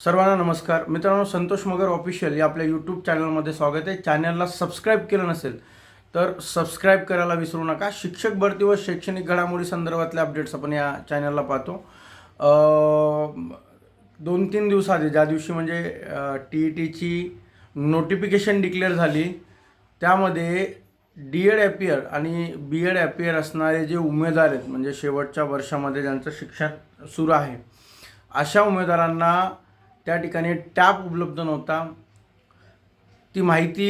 सर्वांना नमस्कार. मित्रांनो संतोष मगर ऑफिशियल या आपल्या यूट्यूब चॅनलमध्ये स्वागत आहे. चॅनलला सबस्क्राईब केलं नसेल तर सबस्क्राईब करायला विसरू नका. शिक्षक भरती व शैक्षणिक घडामोडी संदर्भातले अपडेट्स आपण या चॅनलला पाहतो. दोन तीन दिवसाआधी ज्या दिवशी म्हणजे टी ई टीची नोटिफिकेशन डिक्लेअर झाली त्यामध्ये डी एड ॲपियर आणि बी एड ॲपियर असणारे जे उमेदवार आहेत म्हणजे शेवटच्या वर्षामध्ये ज्यांचं शिक्षण सुरू आहे अशा उमेदवारांना त्या ठिकाणी टॅप उपलब्ध नव्हता. ती माहिती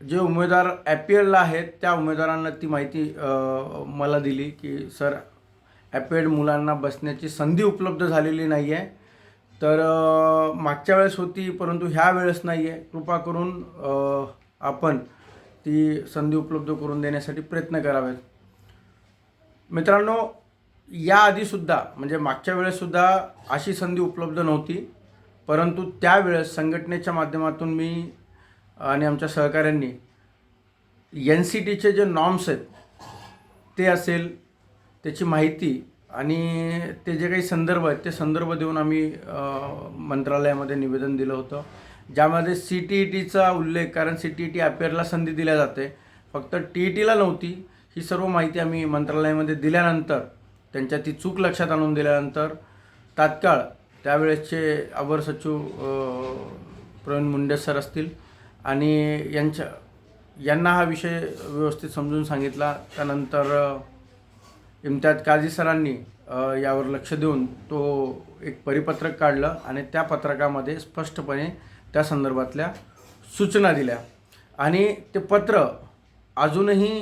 जे उमेदवार ॲपियरला आहेत त्या उमेदवारांना ती माहिती मला दिली की सर ॲपियर्ड मुलांना बसण्याची संधी उपलब्ध झालेली नाही आहे तर मागच्या वेळेस होती परंतु ह्या वेळेस नाही आहे कृपा करून आपण ती संधी उपलब्ध करून देण्यासाठी प्रयत्न करावेत. मित्रांनो याआधीसुद्धा म्हणजे मागच्या वेळेससुद्धा अशी संधी उपलब्ध नव्हती. परंतु त्यावेळेस संघटनेच्या माध्यमातून मी आणि आमच्या सहकाऱ्यांनी एन सी टीचे जे नॉर्म्स आहेत ते असेल त्याची माहिती आणि ते जे काही संदर्भ आहेत ते संदर्भ देऊन आम्ही मंत्रालयामध्ये निवेदन दिलं होतं. ज्यामध्ये सी टी ई टीचा उल्लेख कारण सी टी ई टी अपेअरला संधी दिल्या जाते. फक्त टी ई टीला नव्हती ही सर्व माहिती आम्ही मंत्रालयामध्ये दिल्यानंतर त्यांच्या ती चूक लक्षात आणून दिल्यानंतर तात्काळ त्यावेळेसचे अवर सचिव प्रवीण मुंडे सर असतील आणि यांच्या यांना हा विषय व्यवस्थित समजून सांगितला. त्यानंतर इम्तियाज काझी सरांनी यावर लक्ष देऊन तो एक परिपत्रक काढलं आणि त्या पत्रकामध्ये स्पष्टपणे त्या संदर्भातल्या सूचना दिल्या. आणि ते पत्र अजूनही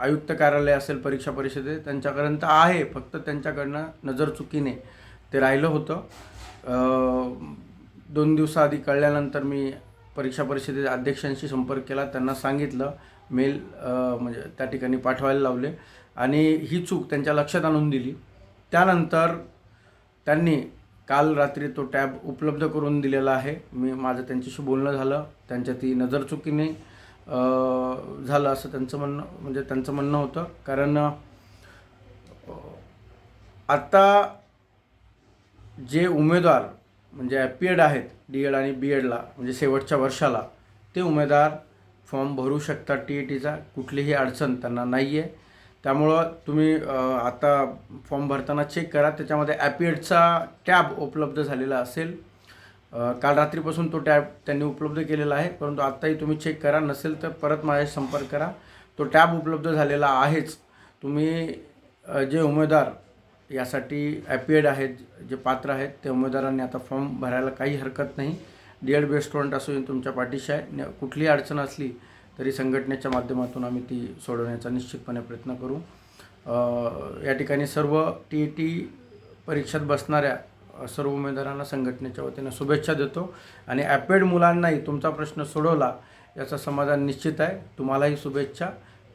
आयुक्त कार्यालय असेल परीक्षा परिषदेत त्यांच्यापर्यंत आहे फक्त त्यांच्याकडनं नजर चुकीने ते राहिलं होतं. दोन दिवसाआधी कळल्यानंतर मी परीक्षा परिषदेच्या अध्यक्षांशी संपर्क केला त्यांना सांगितलं मेल म्हणजे त्या ठिकाणी पाठवायला लावले. आणि ही चूक त्यांच्या लक्षात आणून दिली. त्यानंतर त्यांनी काल रात्री तो टॅब उपलब्ध करून दिलेला आहे. मी माझं त्यांच्याशी बोलणं झालं. त्यांच्या ती नजर चुकीने झालं असं त्यांचं म्हणणं म्हणजे त्यांचं म्हणणं होतं. कारण आत्ता जे उमेदवार म्हणजे ॲपिएड आहेत डी एड आणि बी एडला म्हणजे शेवटच्या वर्षाला ते उमेदवार फॉर्म भरू शकतात टी ई टीचा कुठलीही अडचण त्यांना नाही आहे त्यामुळं तुम्ही आता फॉर्म भरताना चेक करा. त्याच्यामध्ये ॲपिएडचा टॅब उपलब्ध झालेला असेल. काल रात्रीपासून तो टॅब त्यांनी उपलब्ध केलेला आहे परंतु आत्ताही तुम्ही चेक करा नसेल तर परत माझ्याशी संपर्क करा. तो टॅब उपलब्ध झालेला आहेच. तुम्ही जे उमेदवार यासाठी ॲपिएड आहेत जे पात्र आहेत त्या उमेदवारांनी आता फॉर्म भरायला काही हरकत नाही. डी एड बेस्ट स्टुडंट असून तुमच्या पाठीशी आहे न- कुठलीही अडचण असली तरी संघटनेच्या माध्यमातून आम्ही ती सोडवण्याचा निश्चितपणे प्रयत्न करू. या ठिकाणी सर्व टी ई टी परीक्षेत बसणाऱ्या सर्व उमेदवारांना संघटनेच्या वतीनं शुभेच्छा देतो. आणि ॲपेड मुलांनाही तुमचा प्रश्न सोडवला याचं समाधान निश्चित आहे. तुम्हालाही शुभेच्छा.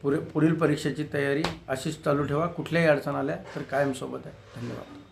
पुरे पुढील परीक्षेची तयारी अशीच चालू ठेवा. कुठल्याही अडचण आल्या तर कायमसोबत आहे. धन्यवाद.